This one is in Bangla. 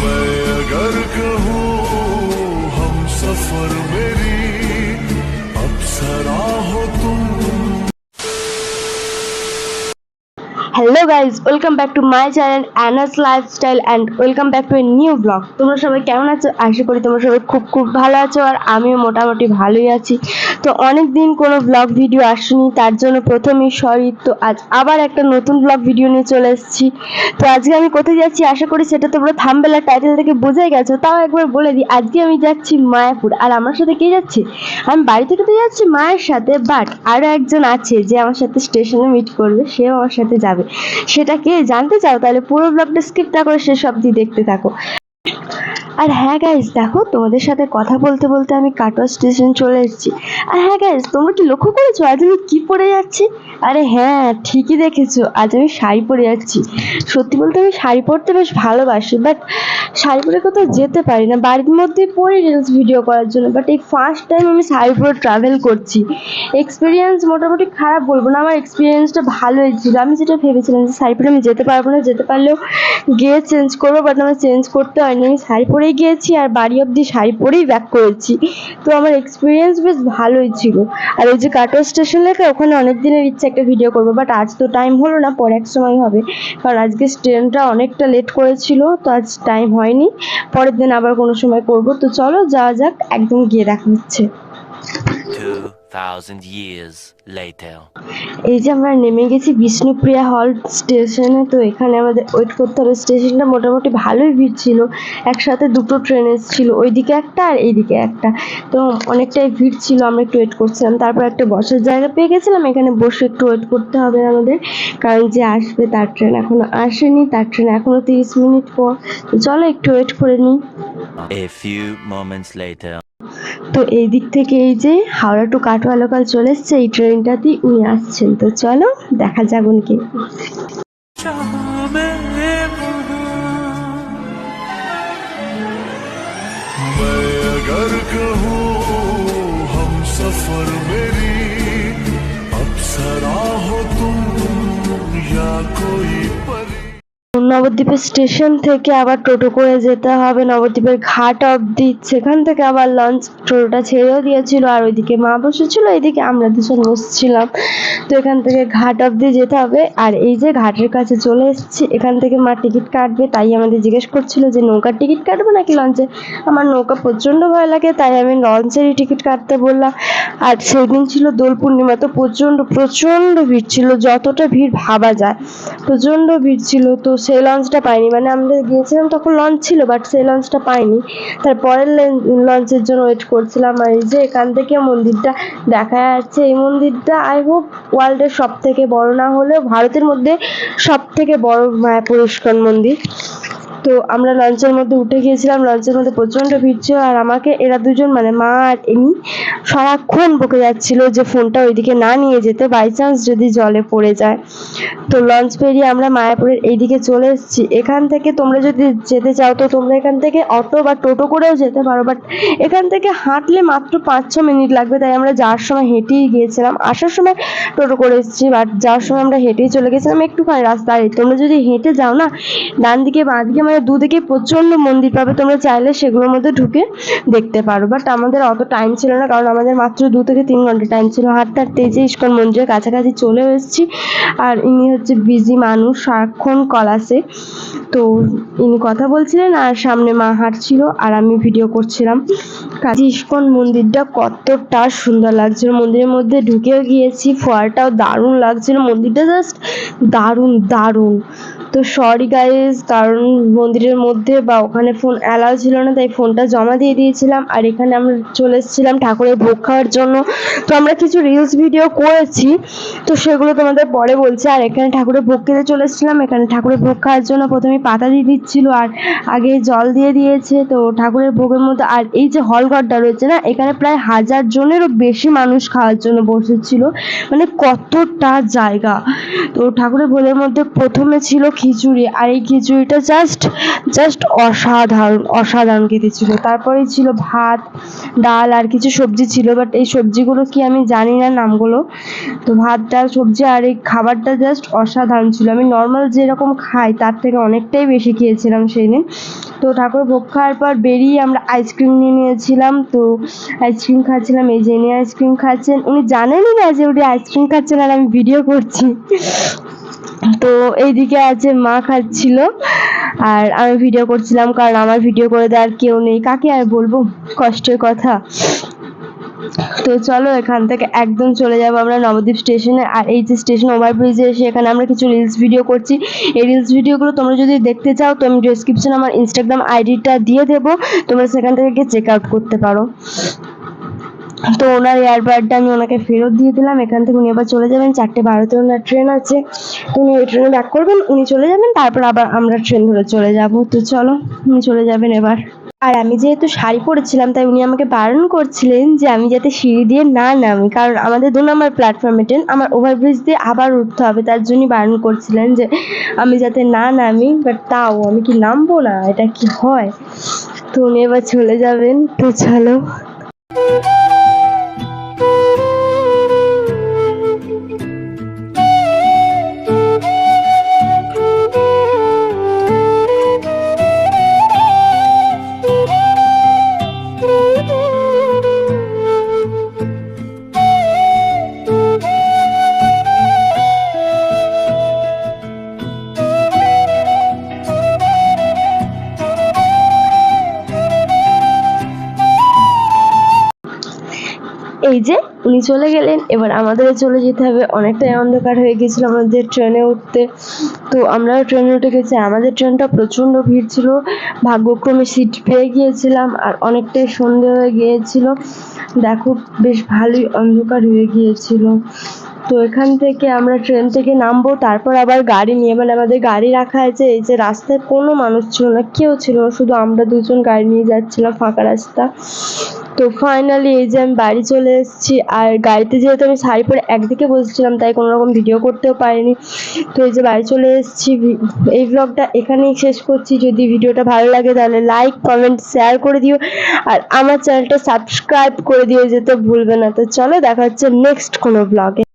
मैं अगर कहूँ हम सफ़र मेरी अप्सरा hello guys welcome back to my channel Anas lifestyle and welcome back to a new blog তোমরা সবাই কেমন আছো? আশা করি তোমরা সবাই খুব খুব ভালো আছো, আর আমিও মোটামুটি ভালোই আছি। তো অনেক দিন কোনো ব্লগ ভিডিও আসেনি, তার জন্য প্রথমেই সরি তো আজ আবার একটা নতুন ব্লগ ভিডিও নিয়ে চলে এসেছি। তো আজকে আমি কোথায় যাচ্ছি? আশা করি সেটা তোমরা থামবেলার টাইটেল থেকে বুঝে গেছো। তাও একবার বলে দিই, আজকে আমি যাচ্ছি মায়াপুর। আর আমার সাথে কে যাচ্ছে? আমি বাড়ি থেকে তো যাচ্ছি মায়ের সাথে বাট আরও একজন আছে যে আমার সাথে স্টেশনে মিট করবে, সেও আমার সাথে যাবে। সেটা কে জানতে চাও তাহলে পুরো ব্লগটা স্কিপ না করে শেষ অবধি দেখতে থাকো। আর হ্যাঁ গাইজ দেখো তোমাদের সাথে কথা বলতে বলতে আমি কাটোয়া স্টেশন চলে এসেছি। আর হ্যাঁ গাইজ তোমরা কি লক্ষ্য করেছ আজ আমি কি পরে যাচ্ছি? আরে হ্যাঁ ঠিকই দেখেছ, আজ আমি শাড়ি পরে যাচ্ছি। সত্যি বলতে আমি শাড়ি পরতে বেশ ভালোবাসি বাট শাড়ি পরে কোথাও যেতে পারি না। বাড়ির মধ্যেই পরে রিলস ভিডিও করার জন্য বাট এই ফার্স্ট টাইম আমি শাড়ি পরে ট্রাভেল করছি। এক্সপিরিয়েন্স মোটামুটি খারাপ বলব না, আমার এক্সপিরিয়েন্সটা ভালোই ছিল। আমি যেটা ভেবেছিলাম যে শাড়ি পরে আমি যেতে পারব না, যেতে পারলেও গিয়ে চেঞ্জ করব বাট আমার চেঞ্জ করতে হয়নি। আমি শাড়ি পরেই গিয়েছি আর বাড়ি অবধি শাড়ি পরেই ব্যাক করেছি। তো আমার এক্সপিরিয়েন্স বেশ ভালোই ছিল। আর ওই যে কাটোয়া স্টেশন লেখা ওখানে অনেক দিনের ইচ্ছে একটা ভিডিও করব বাট আজ তো টাইম হলো না, পরে এক সময় হবে। কারণ আজকে ট্রেনটা অনেকটা লেট করেছিল, তো আজ টাইম হয়নি। পরের দিন আবার কোনো সময় করব। তো চলো যাওয়া যাক, একদম গিয়ে দেখা হচ্ছে। 2000 years later. এই যে আমরা নেমে গেছি বিষ্ণুপ্রিয়া হল স্টেশনে তো এখানে আমাদের ওয়েট করতে হবে স্টেশনটা মোটামুটি ভালোই ভিড় ছিল। একসাথে দুটো ট্রেন এসেছিল ওইদিকে একটা আর এইদিকে একটা। তো অনেকটাই ভিড় ছিল আমরা একটু ওয়েট করছিলাম। তারপর একটা বসার জায়গা পেয়ে গেছিলাম এখানে বসে একটু ওয়েট করতে হবে আমাদের। কারণ যে আসবে তার ট্রেন এখনও আসেনি তার ট্রেন এখনও তিরিশ মিনিট পর। চলো একটু ওয়েট করে নিই। A few moments later. তো এই দিক থেকে এই যে হাওড়া টু কাটোয়া লোকাল চলে এসছে, এই ট্রেনটাতেই উনি আসছেন। তো চলো দেখা যাক উনকে নবদ্বীপের স্টেশন থেকে আবার টোটো করে যেতে হবে। নবদ্বীপের ঘাট অবধি সেখান থেকে আবার লঞ্চ টোটোটা ছেড়েও দিয়েছিল আর ওইদিকে মা বসেছিল এইদিকে আমরা দুজন বসছিলাম। তো এখান থেকে ঘাট অবধি যেতে হবে। আর এই যে ঘাটের কাছে চলে এসেছি, এখান থেকে মা টিকিট কাটবে, তাই আমাদের জিজ্ঞেস করছিল যে নৌকার টিকিট কাটবো নাকি লঞ্চে আমার নৌকা প্রচণ্ড ভয় লাগে, তাই আমি লঞ্চেরই টিকিট কাটতে বললাম। আর সেদিন ছিল দোল পূর্ণিমা, তো প্রচণ্ড প্রচণ্ড ভিড় ছিল, যতটা ভিড় ভাবা যায়। প্রচণ্ড ভিড় ছিল, তো সেই লঞ্চটা পাইনি। মানে আমরা গিয়েছিলাম তখন লঞ্চ ছিল বাট সেই লঞ্চটা পাইনি। তারপরের লঞ্চের জন্য ওয়েট করছিলাম। আর এই যে এখান থেকে মন্দিরটা দেখা যাচ্ছে, এই মন্দিরটা আই হোপ ওয়ার্ল্ডের সব থেকে বড়, না হলেও ভারতের মধ্যে সব থেকে বড় মায়াপুর ইস্কন মন্দির। তো আমরা লঞ্চের মধ্যে উঠে গিয়েছিলাম। লঞ্চের মধ্যে প্রচণ্ড ভিড় ছিল। আর আমাকে, এরা দুজন মানে মা আর এমি সারাক্ষণ বকে যাচ্ছিল যে ফোনটা ওইদিকে না নিয়ে যেতে বাই চান্স যদি জলে পড়ে যায়। তো লঞ্চ পেরিয়ে আমরা মায়াপুরের এইদিকে চলে এসেছি। এখান থেকে তোমরা যদি যেতে চাও তো তোমরা এখান থেকে অটো বা টোটো করেও যেতে পারো বাট এখান থেকে হাঁটলে মাত্র পাঁচ ছ মিনিট লাগবে, তাই আমরা যাওয়ার সময় হেঁটেই গিয়েছিলাম। আসার সময় টোটো করে এসেছি বাট যাওয়ার সময় আমরা হেঁটেই চলে গেছিলাম একটুখানি রাস্তা আর তোমরা যদি হেঁটে যাও না ডান দিকে বাঁ দিকে মানে দুদিকে প্রচণ্ড মন্দির পাবে, তোমরা চাইলে সেগুলোর মধ্যে ঢুকে দেখতে পারো। বাট আমাদের অত টাইম ছিল না, কারণ আমাদের মাত্র দু থেকে তিন ঘণ্টা টাইম ছিল। হাঁটতে হাঁটতে যে ইস্কন মন্দিরের কাছাকাছি চলে এসেছি। আর ইনি হচ্ছে বিজি মানুষ, সারাক্ষণ কলাসে তো ইনি কথা বলছিলেন আর সামনে মা হাঁটছিল আর আমি ভিডিও করছিলাম। কাজী ইস্কন মন্দিরটা কতটা সুন্দর লাগছিল। মন্দিরের মধ্যে ঢুকেও গিয়েছি, ফোয়ারটাও দারুণ লাগছিল। মন্দিরটা জাস্ট দারুণ দারুণ। তো সরি গাইজ কারণ মন্দিরের মধ্যে বা ওখানে ফোন অ্যালাউ ছিল না, তাই ফোনটা জমা দিয়ে দিয়েছিলাম। আর এখানে আমরা চলে এসেছিলাম ঠাকুরের ভোগ খাওয়ার জন্য। তো আমরা কিছু রিলস ভিডিও করেছি। তো সেগুলো তোমাদের পরে বলছি। আর এখানে ঠাকুরের ভোগ খেতে চলে এসেছিলাম। এখানে ঠাকুরের ভোগ খাওয়ার জন্য প্রথমে পাতা দিয়ে দিচ্ছিল আর আগে জল দিয়ে দিয়েছে। তো ঠাকুরের ভোগের মধ্যে আর এই যে হল ঘরটা রয়েছে না, এখানে প্রায় হাজার জনেরও বেশি মানুষ খাওয়ার জন্য বসেছিল। মানে কতটা জায়গা। তো ঠাকুরের ভোগের মধ্যে প্রথমে ছিল খিচুড়ি। আর এই খিচুড়িটা জাস্ট জাস্ট অসাধারণ অসাধারণ খেতে ছিল। তারপরে ছিল ভাত, ডাল আর কিছু সবজি ছিল বাট এই সবজিগুলো কি আমি জানি না নামগুলো। তো ভাত, ডাল, সবজি আর এই খাবারটা জাস্ট অসাধারণ ছিল। আমি নর্মাল যেরকম খাই, তার থেকে অনেকটাই বেশি খেয়েছিলাম সেই দিন তো ঠাকুর ভোগ খাওয়ার পর বেরিয়ে আমরা আইসক্রিম নিয়ে নিয়েছিলাম। তো আইসক্রিম খাচ্ছিলাম, এই ইনি আইসক্রিম খাচ্ছেন। উনি জানেনই না যে উনি আইসক্রিম খাচ্ছেন আর আমি ভিডিও করছি। তো এইদিকে আছে মা খাচ্ছিল, আর আমি ভিডিও করছিলাম, কারণ আমার ভিডিও করে দেওয়ার কেউ নেই। কাকে আর বলব? কষ্টের কথা। তো চলো এখান থেকে একদম চলে যাব আমরা নবদ্বীপ স্টেশনে আর এই যে স্টেশন ওভারব্রিজে এসে এখানে আমরা কিছু রিলস ভিডিও করছি। এই রিলস ভিডিওগুলো তোমরা যদি দেখতে চাও, তো আমি ডিসক্রিপশনে আমার ইনস্টাগ্রাম আইডিটা দিয়ে দেবো। তোমরা সেখান থেকে চেক আউট করতে পারো। তো ওনার এয়ারবাডটা আমি ওনাকে ফেরত দিয়ে দিলাম। এখান থেকে উনি এবার চলে যাবেন চারটে বারোতে। ওনার ট্রেন আছে। তো উনি ওই ট্রেনে ব্যাক করবেন, উনি চলে যাবেন, তারপর আবার আমরা ট্রেন ধরে চলে যাব। তো চলো, উনি চলে যাবেন এবার। আর আমি যেহেতু শাড়ি পরেছিলাম, তাই উনি আমাকে বারণ করছিলেন যে আমি যাতে সিঁড়ি দিয়ে না নামি। কারণ আমাদের দু নম্বর প্ল্যাটফর্মে ট্রেন আমার ওভারব্রিজ দিয়ে আবার উঠতে হবে। তার জন্যই বারণ করছিলেন যে আমি যাতে না নামি বাট তাও আমি কি নামবো না? এটা কি হয়? তো উনি এবার চলে যাবেন। তো চলো। এই যে উনি চলে গেলেন। এবার আমাদের চলে যেতে হবে। অনেকটাই অন্ধকার হয়ে গেছিল আমাদের ট্রেনে উঠতে। তো আমরাও ট্রেনে উঠে গেছি। আমাদের ট্রেনটা প্রচণ্ড ভিড় ছিল। ভাগ্যক্রমে সিট পেয়ে গিয়েছিলাম আর অনেকটাই সন্ধে হয়ে গিয়েছিল। দেখো, বেশ ভালোই অন্ধকার হয়ে গিয়েছিল। তো এখান থেকে আমরা ট্রেন থেকে নামবো, তারপর আবার গাড়ি নিয়ে। মানে আমাদের গাড়ি রাখা আছে। এই যে রাস্তায় কোনো মানুষ ছিল না, কেউ ছিল না। শুধু আমরা দুজন গাড়ি নিয়ে যাচ্ছিলাম ফাঁকা রাস্তা। তো ফাইনালি এই যে আমি বাড়ি চলে এসেছি। আর গাড়িতে যেহেতু আমি শাড়ি পরে একদিকে বসেছিলাম, তাই কোনো রকম ভিডিও করতেও পারিনি। তো এই যে বাড়ি চলে এসেছি। এই ব্লগটা এখানেই শেষ করছি। যদি ভিডিওটা ভালো লাগে তাহলে লাইক কমেন্ট শেয়ার করে দিও। আর আমার চ্যানেলটা সাবস্ক্রাইব করে দিও, যেতে ভুলবে না। তো চলো দেখা হচ্ছে নেক্সট কোনো ব্লগে